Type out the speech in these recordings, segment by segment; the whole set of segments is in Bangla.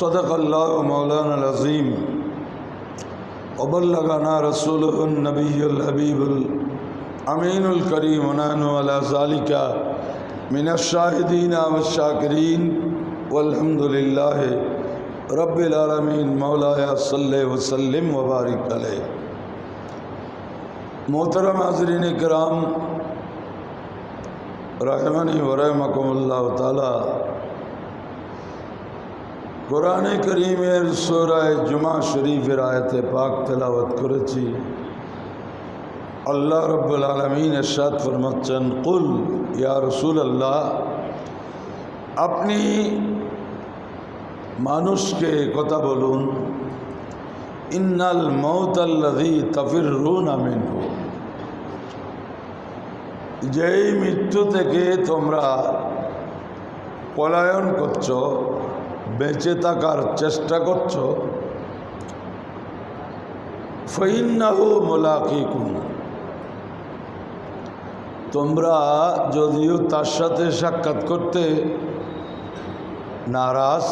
صدق اللہ مولانا العظیم ابلغنا رسول النبی الحبیب الامین الکریم ونانو عنان ذالکہ من الشاہدین والشاکرین والحمد للہ رب العالمین مولایا صلی وسلم وبارک علیہ۔ محترم حضرین اکرام رحمانی ورحمکم اللہ تعالی কোরআন করিমের সোরায় জুমা শরীফের আয়াতে পাক তেলাওয়াত করেছি। আল্লাহ রব্বুল আলমিন এরশাদ ফরমাচ্ছেন, কুল ইয়া রসুল আল্লাহ আপনি মানুষকে কথা বলুন, ইন্নাল মৌতাল্লাদি তফির রুন আমিন যেই মৃত্যু থেকে তোমরা পলায়ন করছ বেঁচে থাকার চেষ্টা করছ? ফইন্নাহু মোলাকিকুন। তোমরা যদিও তার সাথে সাক্ষাৎ করতে নারাজ,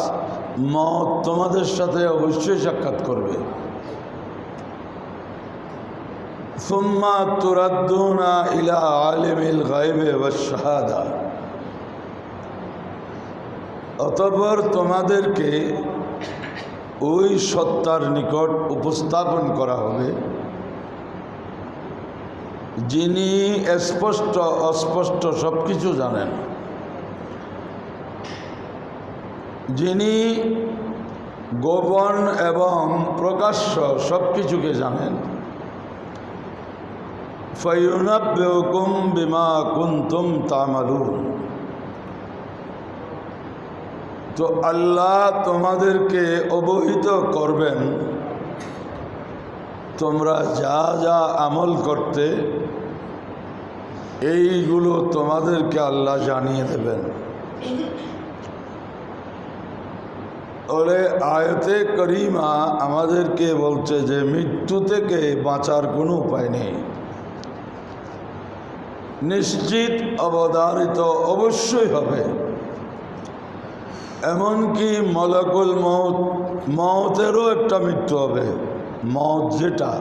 মত তোমাদের সাথে অবশ্যই সাক্ষাৎ করবে। সুম্মা তুরাদ্দুনা ইলা আলিমিল গাইবে ওয়াশহাদা অতঃপর তোমাদেরকে ওই সত্তার নিকট উপস্থাপন করা হবে, যিনি স্পষ্ট, অস্পষ্ট সব কিছু জানেন। যিনি গোপন এবং প্রকাশ্য সব কিছুকে জানেন। ফয়ুনাব্যকুম বিমা কুন্তুম তামালুন। তো আল্লাহ তোমাদেরকে অবহিত করবেন। তোমরা যা যা আমল করতে, এইগুলো তোমাদেরকে আল্লাহ জানিয়ে দেবেন। ওরে আয়তে করিমা আমাদেরকে বলছে যে, মৃত্যু থেকে বাঁচার কোনো উপায় নেই। নিশ্চিত অবধারিত অবশ্যই হবে। এমনকি মলাকুল মত মতেরও একটা মৃত্যু হবে। মত যেটা।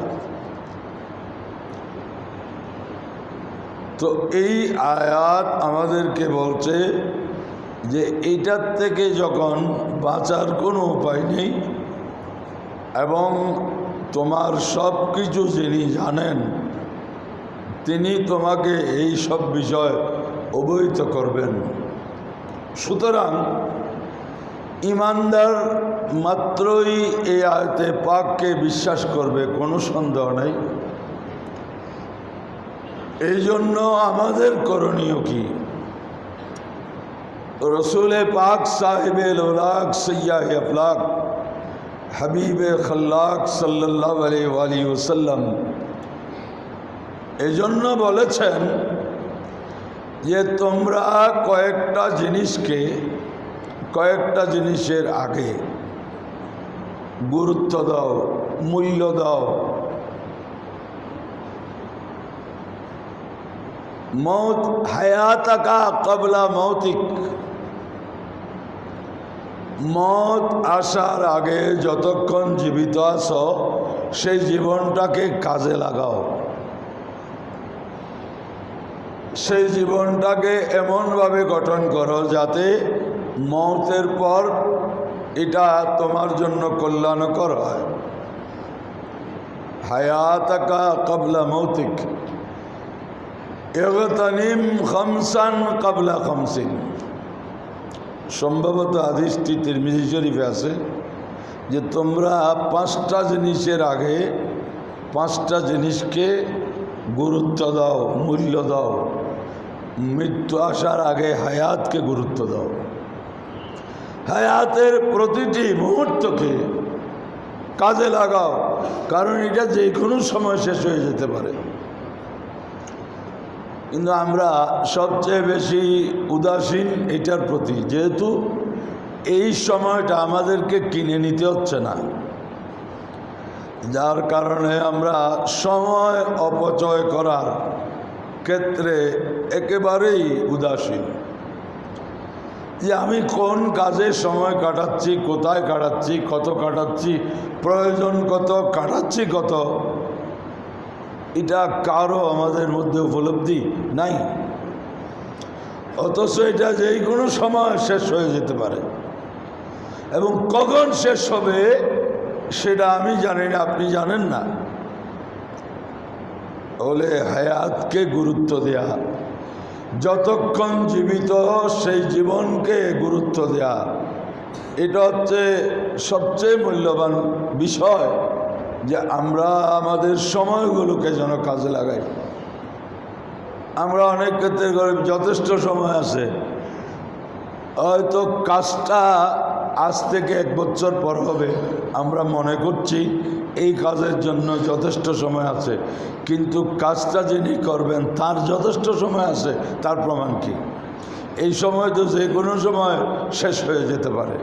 তো এই আয়াত আমাদেরকে বলছে যে এইটার থেকে যখন বাঁচার কোনো উপায় নেই এবং তোমার সব কিছু যিনি জানেন, তিনি তোমাকে এই সব বিষয় অবহিত করবেন। সুতরাং ইমানদার মাত্রই এই আয়তে পাককে বিশ্বাস করবে, কোনো সন্দেহ নেই। এই জন্য আমাদের করণীয় কি? রসুলে পাক সাহেবে লোলাক, সৈয়াহ আফলাক, হাবিবে খাল্লাক সাল্লাহ আলি ওসাল্লাম এজন্য বলেছেন যে তোমরা কয়েকটা জিনিসকে কয়েকটা জিনিসের আগে গুরুত্ব দাও, মূল্য দাও। মৌত হায়াতাকা কবলা মৌতিক। মত আসার আগে যতক্ষণ জীবিত আছো, সেই জীবনটাকে কাজে লাগাও। সেই জীবনটাকে এমনভাবে গঠন করো যাতে মতের পর এটা তোমার জন্য কল্যাণকর হয়। হায়াতাকা কবলা মৌতিক। এগতানিম খমসান কবলা খমসিন। সম্ভবত আদিষ্টি তিরমিজি শরীফে আছে যে তোমরা পাঁচটা জিনিসের আগে পাঁচটা জিনিসকে গুরুত্ব দাও, মূল্য দাও। মৃত্যু আসার আগে হায়াতকে গুরুত্ব দাও। হায়াতের প্রতিটি মুহূর্তকে কাজে লাগাও, কারণ এটা যে কোনো সময় শেষ হয়ে যেতে পারে। কিন্তু আমরা সবচেয়ে বেশি উদাসীন এটার প্রতি, যেহেতু এই সময়টা আমাদেরকে কিনে নিতে হচ্ছে না। যার কারণে আমরা সময় অপচয় করার ক্ষেত্রে একেবারেই উদাসীন। যে আমি কোন কাজে সময় কাটাচ্ছি, কোথায় কাটাচ্ছি, কত কাটাচ্ছি, প্রয়োজন কত, কাটাচ্ছি কত, এটা কারও আমাদের মধ্যে উপলব্ধি নাই। অথচ এটা যে কোনো সময় শেষ হয়ে যেতে পারে। এবং কখন শেষ হবে, সেটা আমি জানি না, আপনি জানেন না। বলে হায়াতকে গুরুত্ব দেয়া। যতক্ষণ জীবিত, সেই জীবনকে গুরুত্ব দেয়া। এটা হচ্ছে সবচেয়ে মূল্যবান বিষয় যে আমরা আমাদের সময়গুলোকে যেন কাজে লাগাই। আমরা অনেক ক্ষেত্রে যথেষ্ট সময় আছে। হয়তো কাজটা আজ থেকে এক বছর পর হবে, আমরা মনে করছি এই কাজের জন্য যথেষ্ট সময় আছে। কিন্তু কাজটা যিনি করবেন, তার যথেষ্ট সময় আছে, তার প্রমাণ কি? এই সময় তো যে কোনো সময় শেষ হয়ে যেতে পারে।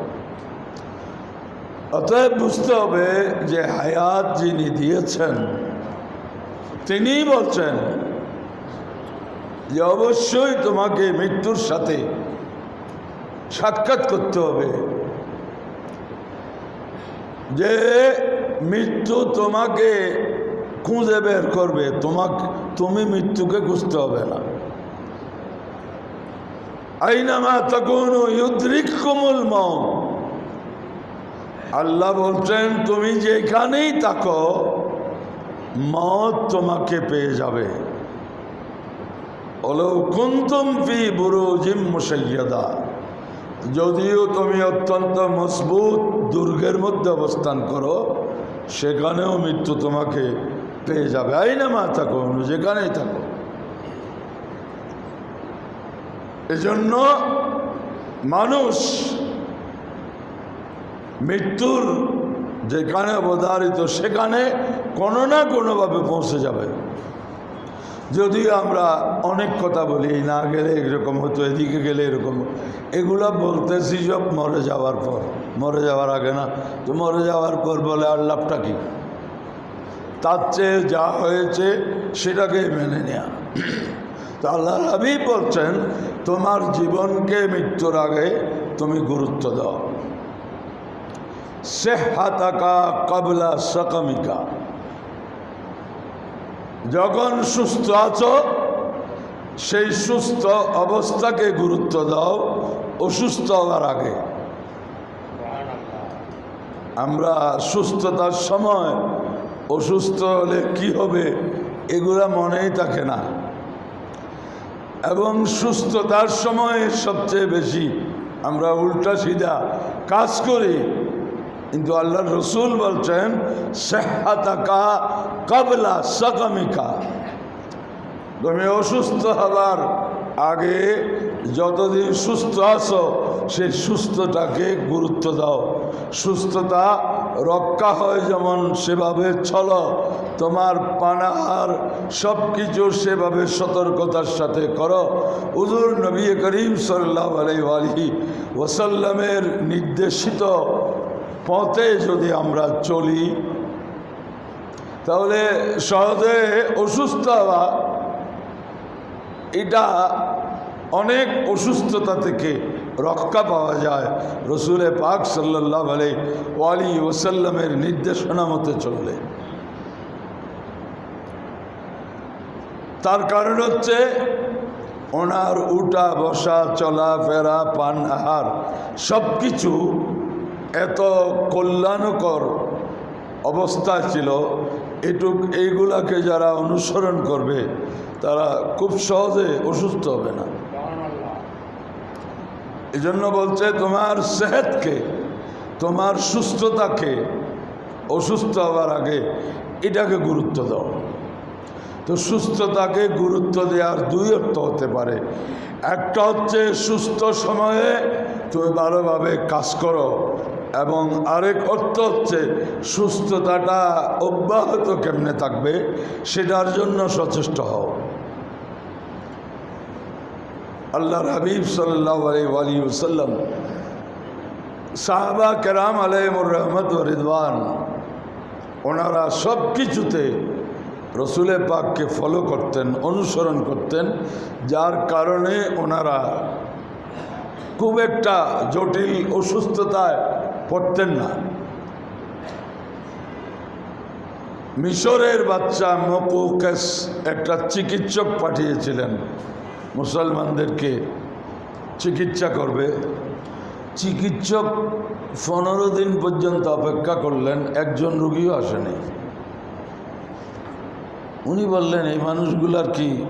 অতএব বুঝতে হবে যে হায়াত যিনি দিয়েছেন তিনিই বলছেন যে অবশ্যই তোমাকে মৃত্যুর সাথে সাক্ষাৎ করতে হবে। যে মৃত্যু তোমাকে খুঁজে বের করবে। তোমাকে তুমি মৃত্যুকে খুঁজতে হবে না। আইনামা তখন ইউদ্রিক কোমল মৌ আল্লাহ বলছেন, তুমি যেখানেই থাকো মত তোমাকে পেয়ে যাবে। যদিও তুমি অত্যন্ত মজবুত দুর্গের মধ্যে অবস্থান করো সেখানেও মৃত্যু তোমাকে পেয়ে যাবে। আই না মা থাকো যেখানেই থাকো। এজন্য মানুষ মৃত্যুর যেখানে অবধারিত, সেখানে কোনো না কোনোভাবে পৌঁছে যাবে। যদিও আমরা অনেক কথা বলি না গেলে এরকম হতো, এদিকে গেলে এরকম। এগুলো বলতেছি সব মরে যাওয়ার পর। মরে যাওয়ার আগে না, তো মরে যাওয়ার পর বলে আর লাভটা কি? তার চেয়ে যা হয়েছে সেটাকে মেনে নেয়া। তো আল্লাহ নবী বলছেন, তোমার জীবনকে মৃত্যুর আগে তুমি গুরুত্ব দাও। সে সেহাতাকা কবলা সকমিকা। যখন সুস্থ আছো, সেই সুস্থ অবস্থাকে গুরুত্ব দাও অসুস্থ হওয়ার আগে। আমরা সুস্থতার সময় অসুস্থ হলে কি হবে এগুলা মনেই থাকে না। এবং সুস্থতার সময় সবচেয়ে বেশি আমরা উল্টা সিধা কাজ করি। কিন্তু আল্লাহ রসুল বলছেন, সেহাতাকা কবলা সকামিকা তুমি অসুস্থ হবার আগে যতদিন সুস্থ আছো, সেই সুস্থতাকে গুরুত্ব দাও। সুস্থতা রক্ষা হয় যেমন সেভাবে চলো, তোমার পানাহার সব কিছু সেভাবে সতর্কতার সাথে করো। উজুর নবী করিম সাল্লাহ আলহি ওসাল্লামের নির্দেশিত পথে যদি আমরা চলি, তাহলে সহজে অসুস্থ হওয়া এটা অনেক অসুস্থতা থেকে রক্ষা পাওয়া যায়। রসুলে পাক সাল্লাহ আলাই ওয়ালি ওসাল্লামের নির্দেশনা মতে চললে। তার কারণ হচ্ছে, ওনার উঠা বসা চলাফেরা পান আহার সব কিছু এত কল্যাণকর অবস্থা ছিল, এটুক এইগুলাকে যারা অনুসরণ করবে, তারা খুব সহজে অসুস্থ হবে না। এই জন্য বলছে, তোমার সেহেতকে, তোমার সুস্থতাকে, অসুস্থ হওয়ার আগে এটাকে গুরুত্ব দাও। তো সুস্থতাকে গুরুত্ব দেওয়ার দুই অর্থ হতে পারে। একটা হচ্ছে, সুস্থ সময়ে তুমি ভালোভাবে কাজ করো এবং আরেক অর্থ হচ্ছে সুস্থতাটা অব্যাহত কেমনে থাকবে সেটার জন্য সচেষ্ট হও। আল্লাহর হাবিব সাল্লাহ আলী ওসাল্লাম সাহাবা কেরাম আলহমুর রহমত রিদওয়ান, ওনারা সব কিছুতে রসুলের পাককে ফলো করতেন, অনুসরণ করতেন, যার কারণে ওনারা খুব একটা জটিল অসুস্থতায় পড়তেন না। মিশরের বাচ্চা মকুকেস একটা চিকিৎসক পাঠিয়েছিলেন। মুসলমানদেরকে চিকিৎসা করবে। চিকিৎসক পনেরো দিন পর্যন্ত অপেক্ষা করলেন, একজন রুগীও আসেনি। উনি বললেন, এই মানুষগুলার কি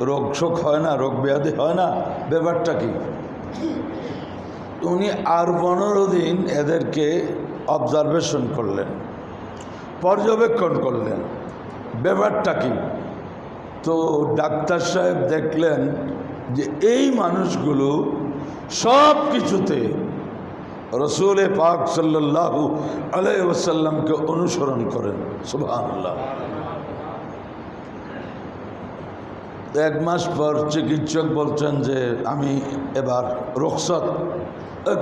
রোগ শোক হয় না? রোগ ব্যাধি হয় না? ব্যাপারটা কি? উনি আর পনেরো দিন এদেরকে অবজারভেশন করলেন, পর্যবেক্ষণ করলেন। ব্যাপারটা কি? তো ডাক্তার সাহেব দেখলেন যে এই মানুষগুলো সব কিছুতে রসুল পাক সাল্লাহু আলাই ওসাল্লামকে অনুসরণ করেন, সুবহানাল্লাহ। এক মাস পর চিকিৎসক বলছেন যে আমি এবার রোকসত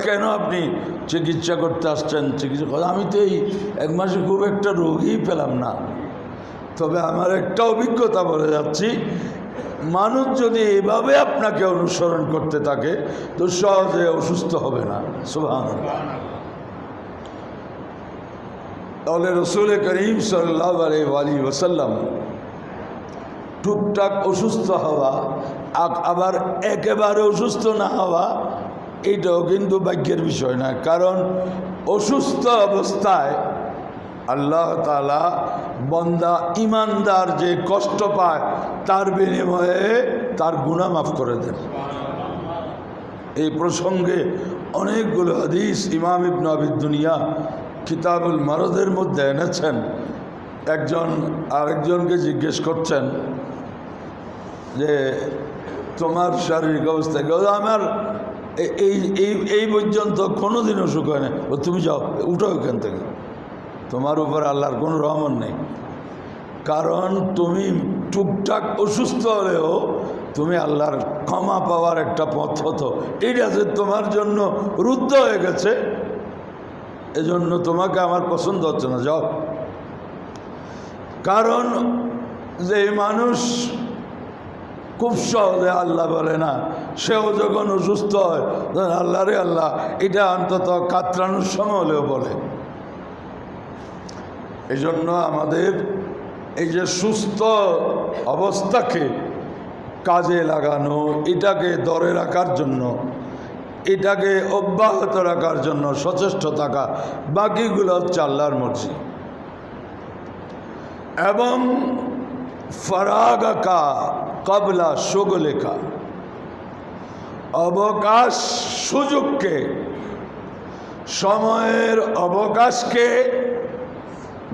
কেন আপনি চিকিৎসা করতে আসছেন? চিকিৎসা আমি তো এই এক মাসে খুব একটা রোগই পেলাম না। তবে আমার একটা অভিজ্ঞতা বলে যাচ্ছি। মানুষ যদি এভাবে আপনাকে অনুসরণ করতে থাকে, তো সহজে অসুস্থ হবে না। সুভান তাহলে রসুল করিম সাল্লাহ ওসাল্লাম টুকটাক অসুস্থ হওয়া আবার একেবারে অসুস্থ না হওয়া এটাও কিন্তু ভাগ্যের বিষয় না কারণ অসুস্থ অবস্থায় আল্লাহ তালা বন্দা ইমানদার যে কষ্ট পায়, তার বিনিময়ে তার গুণা মাফ করে দেন। এই প্রসঙ্গে অনেকগুলো হাদিস ইমাম ইবন আবিদুনিয়া কিতাবুল মারদের মধ্যে এনেছেন। একজন আরেকজনকে জিজ্ঞেস করছেন যে, তোমার শারীরিক অবস্থা আমার এই এই এই পর্যন্ত কোনো দিন অসুখ হয় না। ও তুমি যাও উঠো ওখান থেকে। তোমার উপর আল্লাহর কোনো রহমত নেই। কারণ তুমি টুকটাক অসুস্থ হলেও তুমি আল্লাহর ক্ষমা পাওয়ার একটা পথ হতো। এটা যে তোমার জন্য রুদ্ধ হয়ে গেছে, এজন্য তোমাকে আমার পছন্দ হচ্ছে না। যাও। কারণ যে মানুষ খুব সহজে আল্লাহ বলে না। সেও যখন অসুস্থ হয় আল্লাহ রে আল্লাহ, এটা অন্তত কাতরানোর সময় হলেও বলে। এই জন্য আমাদের এই যে সুস্থ অবস্থাকে কাজে লাগানো, এটাকে দরে রাখার জন্য, এটাকে অব্যাহত রাখার জন্য সচেষ্ট থাকা, বাকিগুলো হচ্ছে আল্লাহর মর্জি। এবং ফরাগাকা কবলা সুগলেখা। অবকাশ সুযোগকে, সময়ের অবকাশকে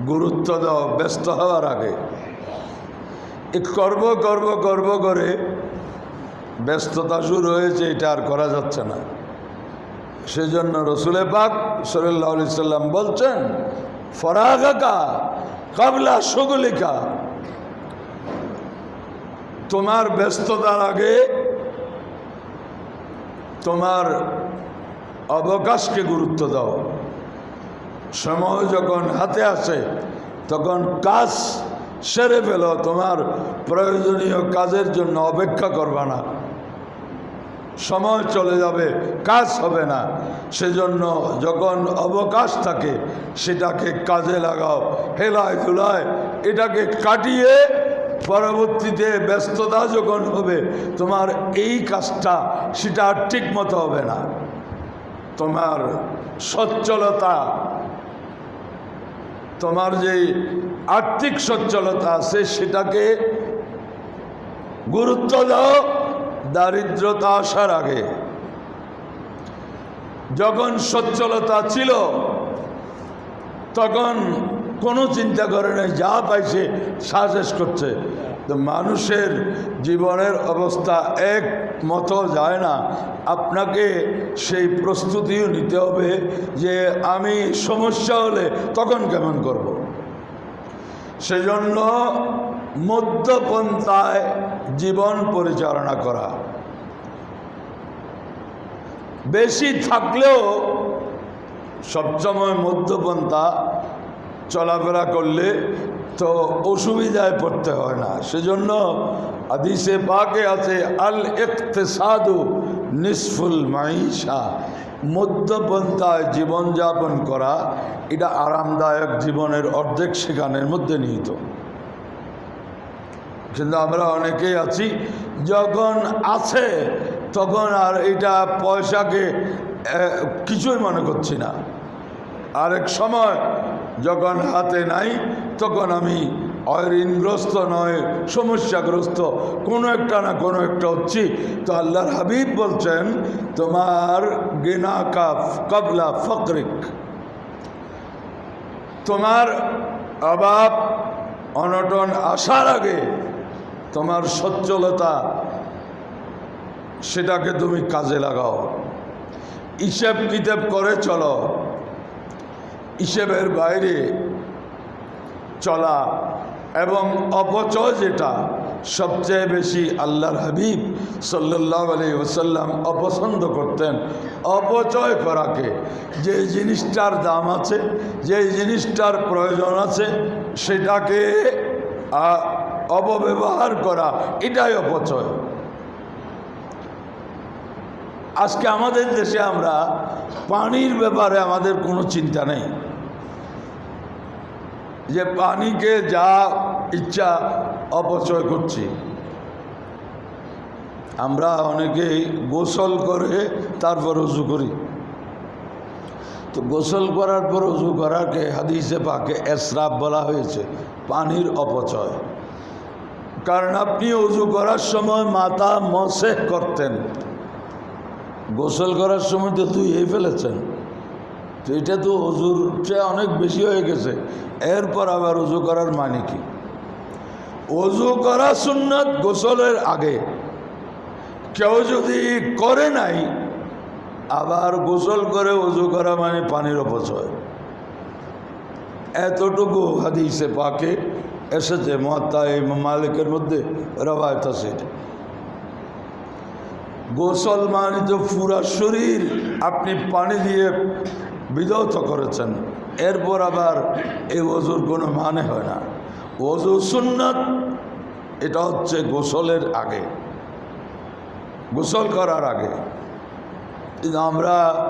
গুরুত্ব দাও, ব্যস্ত হওয়ার আগে। এ করব করব করব করে ব্যস্ততা শুরু হয়েছে, এটা আর করা যাচ্ছে না। সেজন্য রসুলে পাক সল্লাহ সাল্লাম বলছেন, ফরাগাকা কাবলা সুগলিকা তোমার ব্যস্ততার আগে তোমার অবকাশকে গুরুত্ব দাও। সময় যখন হাতে আসে, তখন কাজ সেরে ফেল। তোমার প্রয়োজনীয় কাজের জন্য অপেক্ষা করবা না। সময় চলে যাবে, কাজ হবে না। সেজন্য যখন অবকাশ থাকে, সেটাকে কাজে লাগাও। হেলায় ধুলায় এটাকে কাটিয়ে পরবর্তীতে ব্যস্ততা যখন হবে, তোমার এই কাজটা সেটা আর ঠিক মতো হবে না। তোমার সচ্ছলতা, তোমার যে আর্থিক সচ্ছলতা আছে সেটাকে গুরুত্ব দাও, দারিদ্রতা আসার আগে। যখন সচ্ছলতা ছিল, তখন কোনো চিন্তা করে নাই, যা পাইছে সাজেশ করছে। তো মানুষের জীবনের অবস্থা এক মতো যায় না। আপনাকে সেই প্রস্তুতিও নিতে হবে যে আমি সমস্যা হলে তখন কেমন করব। সেজন্য মধ্যপন্থায় জীবন পরিচালনা করা। বেশি থাকলেও সবসময় মধ্যপন্থা চলাফেরা করলে তো অসুবিধায় পড়তে হয় না। সেজন্য আদিসে পাকে আছে আল সাধু নিসফুল মাইশা, মধ্যপন্থায় জীবনযাপন করা, এটা আরামদায়ক জীবনের অর্ধেক সেখানের মধ্যে নিহিত। কিন্তু আমরা অনেকেই আছি, যখন আছে, তখন আর এটা পয়সাকে কিছুই মনে করছি না। আরেক সময় যখন হাতে নাই, তখন আমি ঋণগ্রস্ত নয়, সমস্যাগ্রস্ত, কোনো একটা না কোনো একটা হচ্ছি। তো আল্লাহর হাবিব বলছেন, তোমার গেনা কাফ কবলা ফকরিক। তোমার অভাব, অনটন আসার আগে তোমার সচ্ছলতা, সেটাকে তুমি কাজে লাগাও। হিসেব কিতাব করে চলো। হিসেবের বাইরে চলা এবং অপচয় যেটা, সবচেয়ে বেশি আল্লাহর হাবিব সাল্লাহ আলী ওসাল্লাম অপছন্দ করতেন অপচয় করাকে। যে জিনিসটার দাম আছে, যে জিনিসটার প্রয়োজন আছে, সেটাকে অপব্যবহার করা, এটাই অপচয়। আজকে আমাদের দেশে আমরা পানির ব্যাপারে আমাদের কোনো চিন্তা নেই। যে পানিকে যা ইচ্ছা অপচয় করছি। আমরা অনেকেই গোসল করে তারপর উজু করি। তো গোসল করার পর উজু করাকে হাদিসে পাকে এসরাফ বলা হয়েছে, পানির অপচয়। কারণ আপনি উজু করার সময় মাথা মসেহ করতেন। গোসল করার সময় তো ধুয়েই ফেলেছেন। তো এটা তো অজুর চেয়ে অনেক বেশি হয়ে গেছে। এরপর আবার অজু করার মানে কি? অজু করা সুন্নত গোসলের আগে। কেউ যদি করে নাই, আবার গোসল করে অজু করা মানে পানির অপচয়। এতটুকু হাদিসে পাকে এসেছে মহাত্মা এই মালিকের মধ্যে রবায়ত আছে। গোসল মানে তো পুরা শরীর। আপনি পানি দিয়ে বিধৌত করেছেন। এরপর আবার এই অজুর কোনো মানে হয় না। অজু সুন্নত, এটা হচ্ছে গোসলের আগে। গোসল করার আগে। কিন্তু আমরা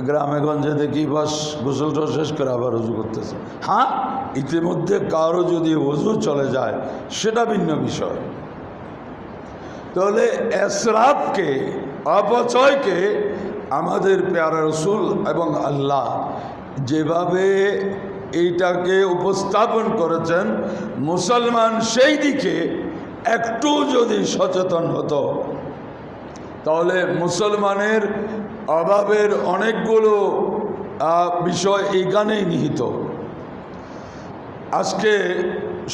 গ্রামে গঞ্জে দেখি, বাস গোসলটা শেষ করে আবার উজু করতেছে। হ্যাঁ? ইতিমধ্যে কারও যদি অজু চলে যায়, সেটা ভিন্ন বিষয়। তাহলে এসরাফকে, অপচয়কে আমাদের পেয়ারা রসুল এবং আল্লাহ যেভাবে এইটাকে উপস্থাপন করেছেন, মুসলমান সেই দিকে একটু যদি সচেতন হতো, তাহলে মুসলমানের অভাবের অনেকগুলো বিষয় এইখানেই নিহিত। আজকে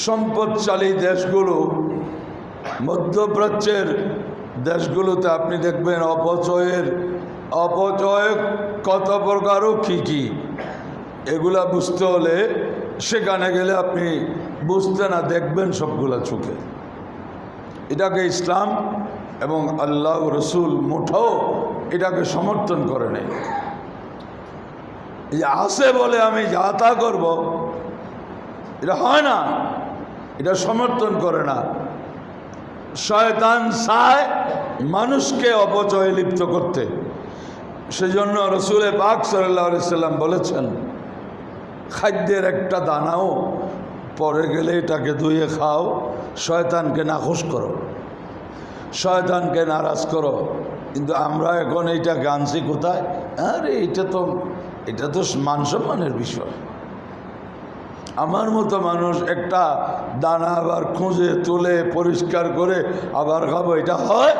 সম্পদশালী দেশগুলো মধ্যপ্রাচ্যের দেশগুলোতে আপনি দেখবেন অপচয়ের, অপচয় কত প্রকারও কী কী? এগুলা বুঝতে হলে সেখানে গেলে আপনি বুঝতে না দেখবেন সবগুলা চোখে। এটাকে ইসলাম এবং আল্লাহ রসুল মুঠাও এটাকে সমর্থন করে নেই। এই আসে বলে আমি যা তা করব, এটা হয় না, এটা সমর্থন করে না। শয়তান চায় মানুষকে অপচয়ে লিপ্ত করতে। সেজন্য রসুলে পাক সাল্লাম বলেছেন, খাদ্যের একটা দানাও পরে গেলে এটাকে ধুয়ে খাও, শয়তানকে নাখোশ করো, শয়তানকে নারাজ করো। কিন্তু আমরা এখন এইটা গানছি কোথায়? আরে, এটা তো এটা তো মান সম্মানের বিষয়। আমার মতো মানুষ একটা দানা আবার খুঁজে, তুলে, পরিষ্কার করে আবার খাব, এটা হয়?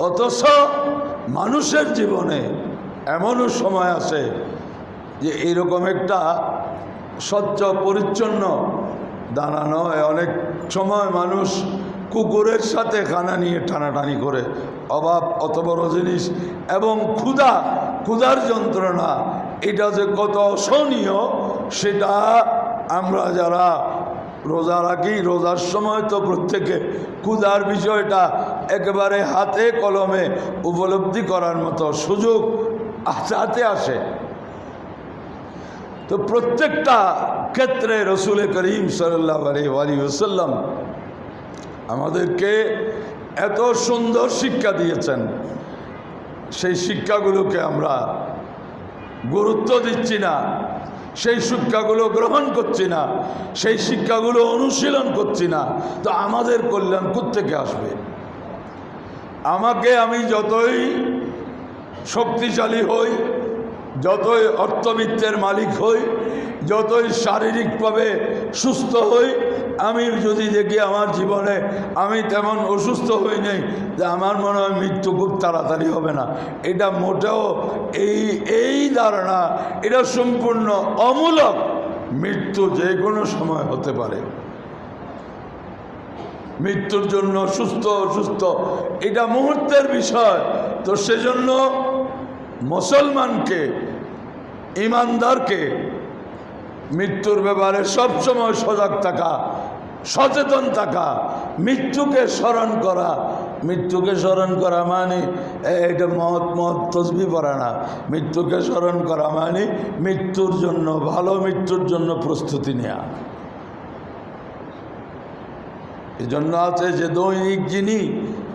অথচ মানুষের জীবনে এমনও সময় আছে যে এইরকম একটা স্বচ্ছ, পরিচ্ছন্ন দানা নয়। অনেক সময় মানুষ কুকুরের সাথে খানা নিয়ে টানাটানি করে। অভাব অত বড় জিনিস এবং ক্ষুধা, ক্ষুধার যন্ত্রণা এটা যে কত অসহনীয়, সেটা আমরা যারা রোজা রাখি, রোজার সময় তো প্রত্যেকে ক্ষুধার বিষয়টা একেবারে হাতে কলমে উপলব্ধি করার মতো সুযোগ হাতে আসে। তো প্রত্যেকটা ক্ষেত্রে রসুল করিম সাল্লাহ আলী ওসাল্লাম আমাদেরকে এত সুন্দর শিক্ষা দিয়েছেন। সেই শিক্ষাগুলোকে আমরা গুরুত্ব দিচ্ছি না। সেই শিক্ষাগুলো গ্রহণ করছি না। সেই শিক্ষাগুলো অনুশীলন করছি না। তো আমাদের কল্যাণ থেকে আসবে? আমাকে আমি যতই শক্তিশালী হই, যতই অর্থবিত্তের মালিক হই, যতই শারীরিকভাবে সুস্থ হই আমি যদি দেখি আমার জীবনে আমি তেমন অসুস্থ হই নেই যে আমার মনে হয় মৃত্যু খুব তাড়াতাড়ি হবে না। এটা মোটেও এই এই ধারণা, এটা সম্পূর্ণ অমূলক মৃত্যু যে কোনো সময় হতে পারে। মৃত্যুর জন্য সুস্থ, অসুস্থ, এটা মুহূর্তের বিষয়। তো সেজন্য মুসলমানকে, ইমানদারকে মৃত্যুর ব্যাপারে সবসময় সজাগ থাকা সচেতন থাকা, মৃত্যুকে স্মরণ করা। মৃত্যুকে স্মরণ করা মানে এটা মহৎ মহৎ তসবি পড়া না। মৃত্যুকে স্মরণ করা মানে মৃত্যুর জন্য, ভালো মৃত্যুর জন্য প্রস্তুতি নেওয়া এজন্য আছে যে দৈনিক যিনি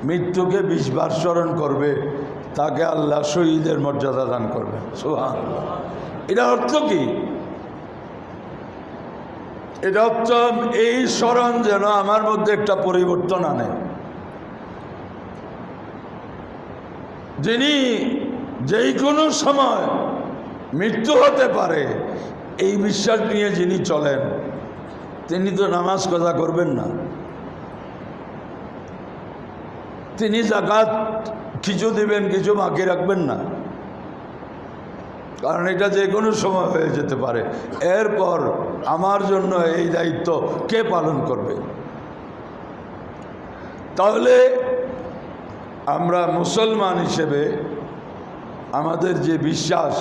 মৃত্যুকে বিশবার স্মরণ করবে, তাকে আল্লাহ শহীদের মর্যাদা দান করবে সোহান এটা অর্থ কি? এটা হচ্ছে এই স্মরণ যেন আমার মধ্যে একটা পরিবর্তন আনে। যিনি যেই কোনো সময় মৃত্যু হতে পারে, এই বিশ্বাস নিয়ে যিনি চলেন, তিনি তো নামাজ কথা করবেন না। তিনি জাকাত, কিছু দিবেন, কিছু বাকি রাখবেন না। কারণ এটা যে কোনো সময় হয়ে যেতে পারে। এরপর আমার জন্য এই দায়িত্ব কে পালন করবে? তাহলে আমরা মুসলমান হিসেবে আমাদের যে বিশ্বাস,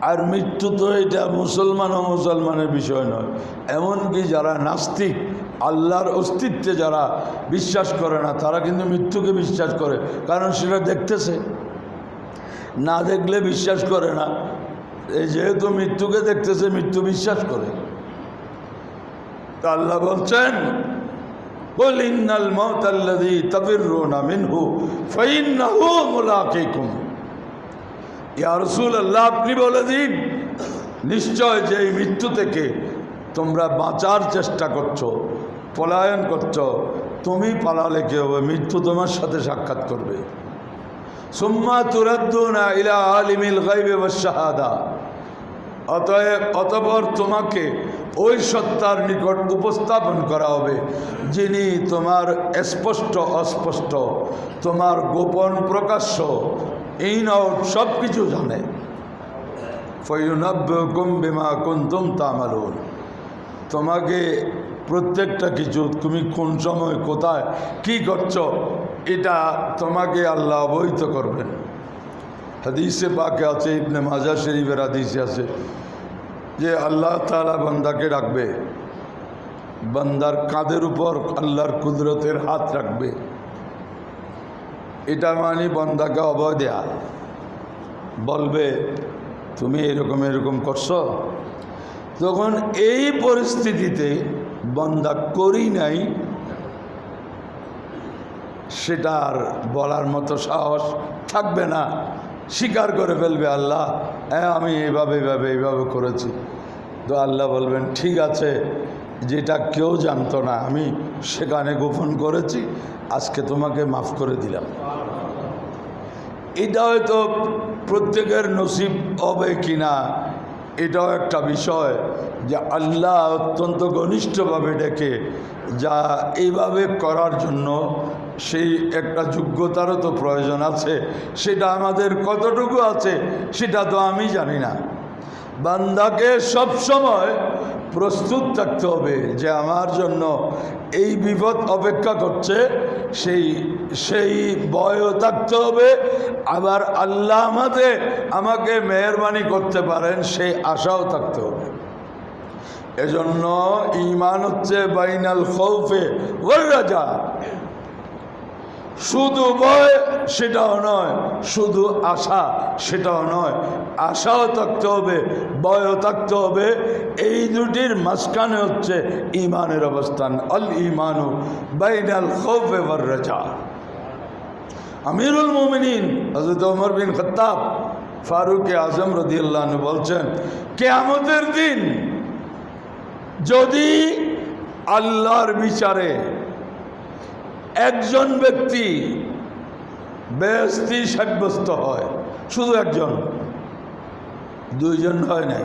আর মৃত্যু তো এটা মুসলমান ও মুসলমানের বিষয় নয়। এমনকি যারা নাস্তিক, আল্লাহর অস্তিত্বে যারা বিশ্বাস করে না, তারা কিন্তু মৃত্যুকে বিশ্বাস করে। কারণ সেটা দেখতেছে। না দেখলে বিশ্বাস করে না। এই যেহেতু মৃত্যুকে দেখতেছে, মৃত্যু বিশ্বাস করে। আল্লাহ বলছেন আপনি বলে দিন, নিশ্চয় যে এই মৃত্যু থেকে তোমরা বাঁচার চেষ্টা করছ, পলায়ন করছ, তুমি পালালে কী হবে? মৃত্যু তোমার সাথে সাক্ষাৎ করবে। সুম্মা তুরাদ্দুনা ইলা আলিমিল গাইবে শাহাদা। অতএব অতপর তোমাকে ওই সত্তার নিকট উপস্থাপন করা হবে, যিনি তোমার স্পষ্ট অস্পষ্ট, তোমার গোপন প্রকাশ্য ইন আউট সব কিছু জানে। ফয়ুনব্বকুম বিমা কুন্তুম তামালুন। তোমাকে প্রত্যেকটা কিছু তুমি কোন সময়, কোথায়, কি করছ, এটা তোমাকে আল্লাহ অবহিত করবেন। হাদিসে পাকে আছে, ইবনে মাজা শরীফের হাদিসে আছে যে আল্লাহ তালা বান্দাকে রাখবে বান্দার কাঁধের উপর আল্লাহর কুদরতের হাত রাখবে। এটা মানে বন্দাকে অভয় দেয়া। বলবে, তুমি এরকম এরকম করছ। তখন এই পরিস্থিতিতে বন্দা করি নাই সেটা আর বলার মতো সাহস থাকবে না। স্বীকার করে ফেলবে আল্লাহ। হ্যাঁ আমি এইভাবে এইভাবে এইভাবে করেছি। তো আল্লাহ বলবেন, ঠিক আছে, যেটা কেউ জানতো না, আমি সেখানে গোপন করেছি, আজকে তোমাকে মাফ করে দিলাম। এটা হয়তো প্রত্যেকের নসিব হবে কি না এটাও একটা বিষয় যে আল্লাহ অত্যন্ত ঘনিষ্ঠভাবে ডেকে যা এইভাবে করার জন্য সেই একটা যোগ্যতারও তো প্রয়োজন আছে, সেটা আমাদের কতটুকু আছে সেটা তো আমি জানি না। বান্দাকে সব সময় প্রস্তুত থাকতে হবে যে আমার জন্য এই বিপদ অপেক্ষা করছে, সেই সেই ভয়ও থাকতে হবে, আবার আল্লাহ আমাদের আমাকে মেহরবানি করতে পারেন, সেই আশাও থাকতে হবে। এজন্য ইমান হচ্ছে বাইনাল খৌফে ওর রাজা। শুধু ভয়, সেটাও নয়। শুধু আশা, সেটাও নয়। আশাও থাকতে হবে, ভয়ও থাকতে হবে। এই দুটির মাঝখানে হচ্ছে ইমানের অবস্থান। অল ইমানু বাইনাল রাজা। আমিরুল মোমিনিন হজরত ওমর বিন খত্তাব, ফারুক আজম রদিয়াল্লাহ বলছেন, কেয়ামতের দিন যদি আল্লাহর বিচারে একজন ব্যক্তি বেস্তি সাব্যস্ত হয়, শুধু একজন। দুইজন হয় নাই।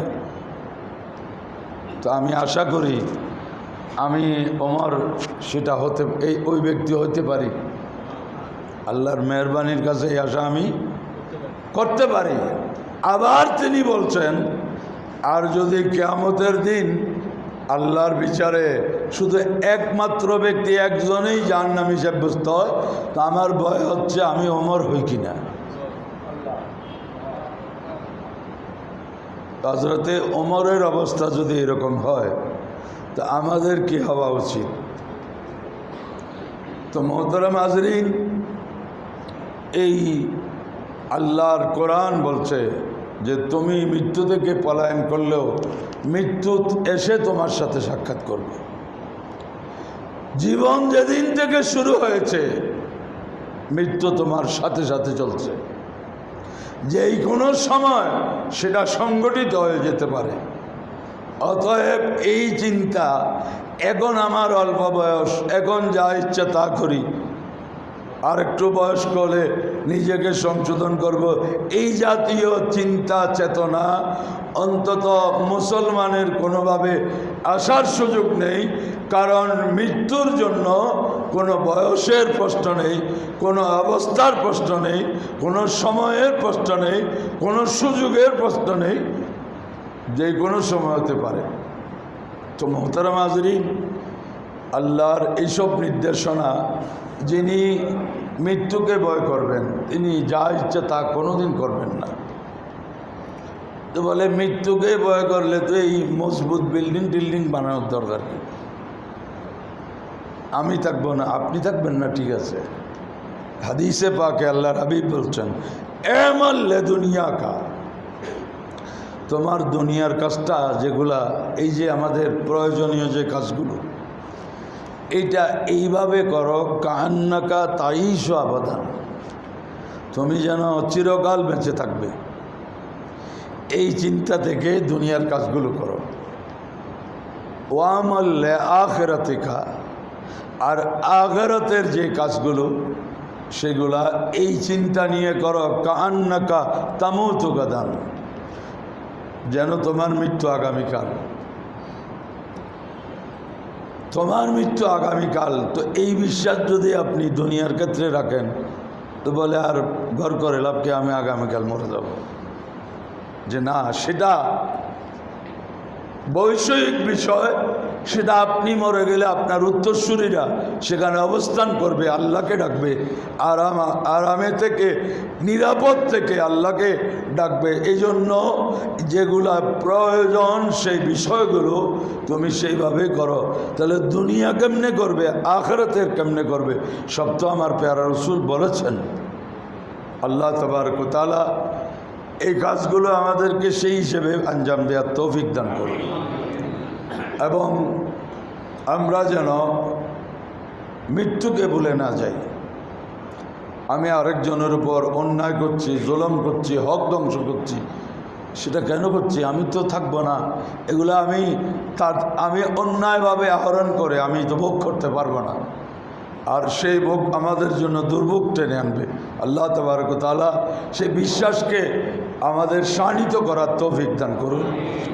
তো আমি আশা করি, আমি ওমর, সেটা হতে, এই, ওই ব্যক্তি হতে পারি। আল্লাহর মেহরবানির কাছে এই আশা আমি করতে পারি। আবার তিনি বলছেন, আর যদি কেয়ামতের দিন আল্লাহর বিচারে শুধু একমাত্র ব্যক্তি একজনেই যার নাম সাব্যস্ত হয়, তা আমার ভয় হচ্ছে আমি অমর হই কিনা। হজরতে অমরের অবস্থা যদি এরকম হয়, তা আমাদের কি হওয়া উচিত? তো মোহতরম হাজরিন, এই আল্লাহর কোরআন বলছে যে তুমি মৃত্যু থেকে পলায়ন করলেও মৃত্যু এসে তোমার সাথে সাক্ষাৎ করবে। জীবন যেদিন থেকে শুরু হয়েছে, মৃত্যু তোমার সাথে সাথে চলছে। যেই কোনো সময় সেটা সংগঠিত হয়ে যেতে পারে। অতএব এই চিন্তা, এখন আমার অল্প বয়স, এখন যা ইচ্ছা তা করি। আর একটু বয়স্ক হলে নিজেকে সংশোধন করব। এই জাতীয় চিন্তা চেতনা অন্তত মুসলমানের কোনোভাবে আসার সুযোগ নেই, কারণ মৃত্যুর জন্য কোনো বয়সের প্রশ্ন নেই, কোনো অবস্থার প্রশ্ন নেই, কোনো সময়ের প্রশ্ন নেই, কোনো সুযোগের প্রশ্ন নেই, যে কোনো সময় হতে পারে। তো মোহতারাম আজরিন আল্লাহর এইসব নির্দেশনা যিনি মৃত্যুকে ভয় করবেন। তিনি যা ইচ্ছা তা কোনোদিন করবেন না। তো বলে, মৃত্যুকে ভয় করলে তো এই মজবুত বিল্ডিং টিল্ডিং বানানোর দরকার কি? আমি থাকব না, আপনি থাকবেন না, ঠিক আছে। হাদিসে পাকে আল্লাহর হাবিব বলছেন এমাল্লে দুনিয়া কা তোমার দুনিয়ার কাজটা যেগুলা, এই যে আমাদের প্রয়োজনীয় যে কাজগুলো এইটা এইভাবে করো কান্নাকা তাইস আবাদান। তুমি যেন চিরকাল বেঁচে থাকবে। এই চিন্তা থেকে দুনিয়ার কাজগুলো করো। ওয়ামল্লে আখেরাতিকা, আর আখেরাতের যে কাজগুলো, সেগুলা এই চিন্তা নিয়ে করো কান্নাকা তামুতু গাদান যেন তোমার মৃত্যু আগামীকাল। তোমার মৃত্যু আগামীকাল। তো এই বিশ্বাস যদি আপনি দুনিয়ার ক্ষেত্রে রাখেন, তো বলে আর ঘর করে লাভকে আমি আগামীকাল মরে যাব। যে না, সেটা বৈষয়িক বিষয়, সেটা আপনি মরে গেলে আপনার উত্তরসূরিরা সেখানে অবস্থান করবে, আল্লাহকে ডাকবে। আরাম, আরামে থেকে, নিরাপদ থেকে আল্লাহকে ডাকবে। এই জন্য যেগুলা প্রয়োজন সেই বিষয়গুলো তুমি সেইভাবে করো। তাহলে দুনিয়া কেমনে করবে আখরাতের কেমনে করবে, সব তো আমার পেয়ারা রসুল বলেছেন। আল্লাহ তবারকতালা এই কাজগুলো আমাদেরকে সেই হিসেবে আঞ্জাম দেওয়ার তৌফিক দান করুন। এবং আমরা যেন মৃত্যুকে ভুলে না যাই। আমি আরেকজনের উপর অন্যায় করছি, জুলম করছি, হক ধ্বংস করছি, সেটা কেন করছি? আমি তো থাকব না। এগুলো আমি তার, আমি অন্যায়ভাবে আহরণ করে আমি তো ভোগ করতে পারব না। আর সেই ভোগ আমাদের জন্য দুর্ভোগ টেনে আনবে। আল্লাহ তবারক তালা সেই বিশ্বাসকে আমাদের শানিত করার তৌফিক দান করুন।